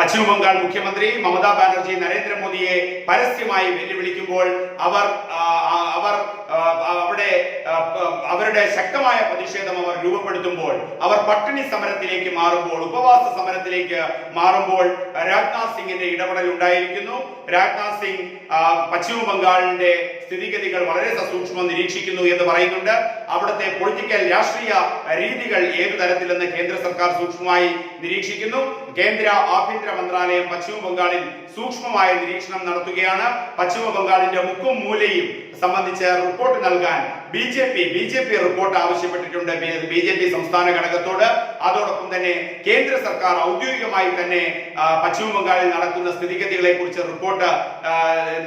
പശ്ചിമ ബംഗാൾ മുഖ്യമന്ത്രി മമതാ ബാനർജി നരേന്ദ്രമോദിയെ പരസ്യമായി വെല്ലുവിളിക്കുമ്പോൾ അവർ അവർ അവിടെ അവരുടെ ശക്തമായ പ്രതിഷേധം അവർ രൂപപ്പെടുത്തുമ്പോൾ അവർ പട്ടിണി സമരത്തിലേക്ക് മാറുമ്പോൾ ഉപവാസ സമരത്തിലേക്ക് മാറുമ്പോൾ രാജ്നാഥ് സിംഗിന്റെ ഇടപെടൽ ഉണ്ടായിരിക്കുന്നു. രാജ്നാഥ് സിംഗ് പശ്ചിമ ബംഗാളിന്റെ സ്ഥിതിഗതികൾ വളരെ സസൂക്ഷ്മം നിരീക്ഷിക്കുന്നു എന്ന് പറയുന്നുണ്ട്. അവിടുത്തെ പൊളിറ്റിക്കൽ രാഷ്ട്രീയ രീതികൾ ഏതു തരത്തിലെന്ന് കേന്ദ്ര സർക്കാർ സൂക്ഷ്മമായി നിരീക്ഷിക്കുന്നു. കേന്ദ്ര ആഭ്യന്തര മന്ത്രാലയം പശ്ചിമ ബംഗാളിൽ സൂക്ഷ്മമായ നിരീക്ഷണം നടത്തുകയാണ്. പശ്ചിമ ബംഗാളിന്റെ മുക്കും മൂലയും സംബന്ധിച്ച് റിപ്പോർട്ട് നൽകാൻ B J P B J P report ആവശ്യപ്പെട്ടിട്ടുണ്ട്. ബി ജെ പി സംസ്ഥാന ഘടകത്തോട് അതോടൊപ്പം തന്നെ കേന്ദ്ര സർക്കാർ ഔദ്യോഗികമായി തന്നെ പശ്ചിമ ബംഗാളിൽ നടക്കുന്ന സ്ഥിതിഗതികളെ കുറിച്ച് റിപ്പോർട്ട്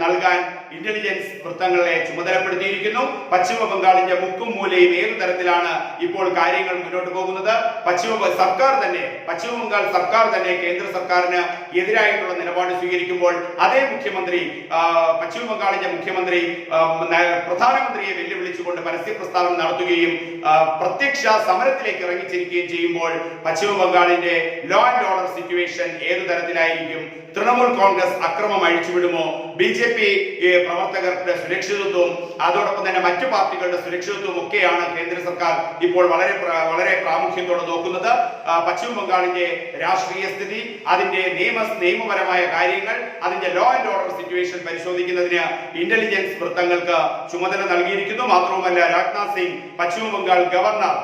നൽകാൻ ഇന്റലിജൻസ് വൃത്തങ്ങളെ ചുമതലപ്പെടുത്തിയിരിക്കുന്നു. പശ്ചിമ ബംഗാളിന്റെ മുക്കും മൂലയും ഏത് തരത്തിലാണ് ഇപ്പോൾ കാര്യങ്ങൾ മുന്നോട്ട് പോകുന്നത്? പശ്ചിമ സർക്കാർ തന്നെ പശ്ചിമ ബംഗാൾ സർക്കാർ തന്നെ കേന്ദ്ര സർക്കാരിന് എതിരായിട്ടുള്ള നിലപാട് സ്വീകരിക്കുമ്പോൾ അതേ മുഖ്യമന്ത്രി പശ്ചിമ ബംഗാളിന്റെ മുഖ്യമന്ത്രി പ്രധാനമന്ത്രിയെ വെല്ലുവിളിച്ചുകൊണ്ട് പരസ്യ പ്രസ്താവന നടത്തുകയും പ്രത്യക്ഷ സമരത്തിലേക്ക് ഇറങ്ങിച്ചിരിക്കുകയും ചെയ്യുമ്പോൾ പശ്ചിമ ബംഗാളിന്റെ ലോ ആൻഡ് ഓർഡർ സിറ്റുവേഷൻ ഏത് തരത്തിലായിരിക്കും? തൃണമൂൽ കോൺഗ്രസ് അക്രമം അഴിച്ചുവിടുമോ? ബി ജെ പി പ്രവർത്തകരുടെ സുരക്ഷിതത്വവും അതോടൊപ്പം തന്നെ മറ്റു പാർട്ടികളുടെ സുരക്ഷിതത്വവും ഒക്കെയാണ് കേന്ദ്ര സർക്കാർ ഇപ്പോൾ വളരെ വളരെ പ്രാമുഖ്യത്തോടെ നോക്കുന്നത്. പശ്ചിമ ബംഗാളിന്റെ രാഷ്ട്രീയ സ്ഥിതി അതിന്റെ നിയമ നിയമപരമായ കാര്യങ്ങൾ അതിന്റെ ലോ ആൻഡ് ഓർഡർ സിറ്റുവേഷൻ പരിശോധിക്കുന്നതിന് ഇന്റലിജൻസ് വൃത്തങ്ങൾക്ക് ചുമതല നൽകിയിരിക്കുന്നു. മാത്രവുമല്ല രാജ്നാഥ് സിംഗ് പശ്ചിമ ബംഗാൾ ഗവർണർ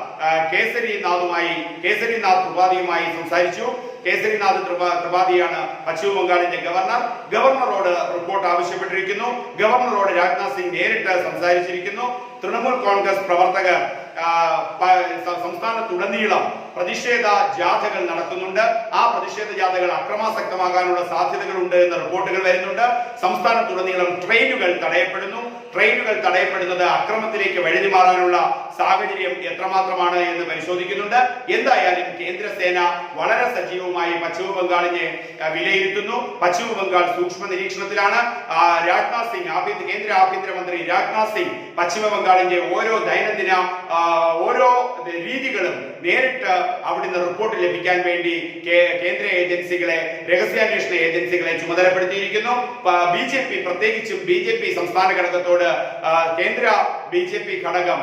കേസരി കേസരിനാഥുമായി കേസരിനാഥ് ത്രിപാഠിയുമായി സംസാരിച്ചു. കേസരിനാഥ് ത്രിപാ- ത്രിപാഠിയാണ് പശ്ചിമ ബംഗാളിന്റെ ഗവർണർ. ഗവർണറോട് റിപ്പോർട്ട് ആവശ്യപ്പെട്ടിരിക്കുന്നു. ഗവർണറോട് രാജ്നാഥ് സിംഗ് നേരിട്ട് സംസാരിച്ചിരിക്കുന്നു. തൃണമൂൽ കോൺഗ്രസ് പ്രവർത്തകർ സംസ്ഥാനത്തുടനീളം പ്രതിഷേധ ജാഥകൾ നടക്കുന്നുണ്ട്. ആ പ്രതിഷേധ ജാഥകൾ അക്രമാസക്തമാകാനുള്ള സാധ്യതകളുണ്ട് എന്ന റിപ്പോർട്ടുകൾ വരുന്നുണ്ട്. സംസ്ഥാനത്തുടനീളം ട്രെയിനുകൾ തടയപ്പെടുന്നു. ട്രെയിനുകൾ തടയപ്പെടുന്നത് അക്രമത്തിലേക്ക് വഴുതിമാറാനുള്ള സാഹചര്യം എത്രമാത്രമാണ് എന്ന് പരിശോധിക്കുന്നുണ്ട്. എന്തായാലും കേന്ദ്രസേന വളരെ സജീവമായി പശ്ചിമ ബംഗാളിനെ വിലയിരുത്തുന്നു. പശ്ചിമ ബംഗാൾ സൂക്ഷ്മ നിരീക്ഷണത്തിലാണ്. രാജ്നാഥ് സിംഗ് ആഭ്യന്തര കേന്ദ്ര ആഭ്യന്തരമന്ത്രി രാജ്നാഥ് സിംഗ് പശ്ചിമ ബംഗാളിന്റെ ഓരോ ദൈനംദിന ഓരോ രീതികളും നേരിട്ട് അവിടുന്ന് റിപ്പോർട്ട് ലഭിക്കാൻ വേണ്ടി കേന്ദ്ര ഏജൻസികളെ രഹസ്യാന്വേഷണ ഏജൻസികളെ ചുമതലപ്പെടുത്തിയിരിക്കുന്നു. ബി ജെ പി പ്രത്യേകിച്ചും ബി ജെ പി സംസ്ഥാന ഘടകത്തോട് കേന്ദ്ര ബി ജെ പി ഘടകം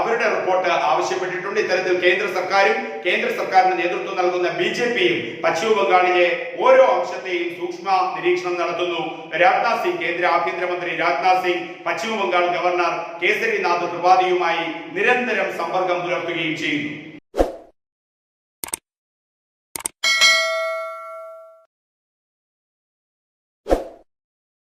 അവരുടെ റിപ്പോർട്ട് ആവശ്യപ്പെട്ടിട്ടുണ്ട്. ഇത്തരത്തിൽ കേന്ദ്ര സർക്കാരും കേന്ദ്ര സർക്കാരിന് നേതൃത്വം നൽകുന്ന ബി ജെ പിയും പശ്ചിമ ബംഗാളിലെ ഓരോ അംശത്തെയും സൂക്ഷ്മ നിരീക്ഷണം നടത്തുന്നു. രാജ്നാഥ് സിംഗ് കേന്ദ്ര ആഭ്യന്തരമന്ത്രി രാജ്നാഥ് സിംഗ് പശ്ചിമ ബംഗാൾ ഗവർണർ കേസരിനാഥ് ത്രിപാഠിയുമായി നിരന്തരം സമ്പർക്കം പുലർത്തുകയും ചെയ്യുന്നു.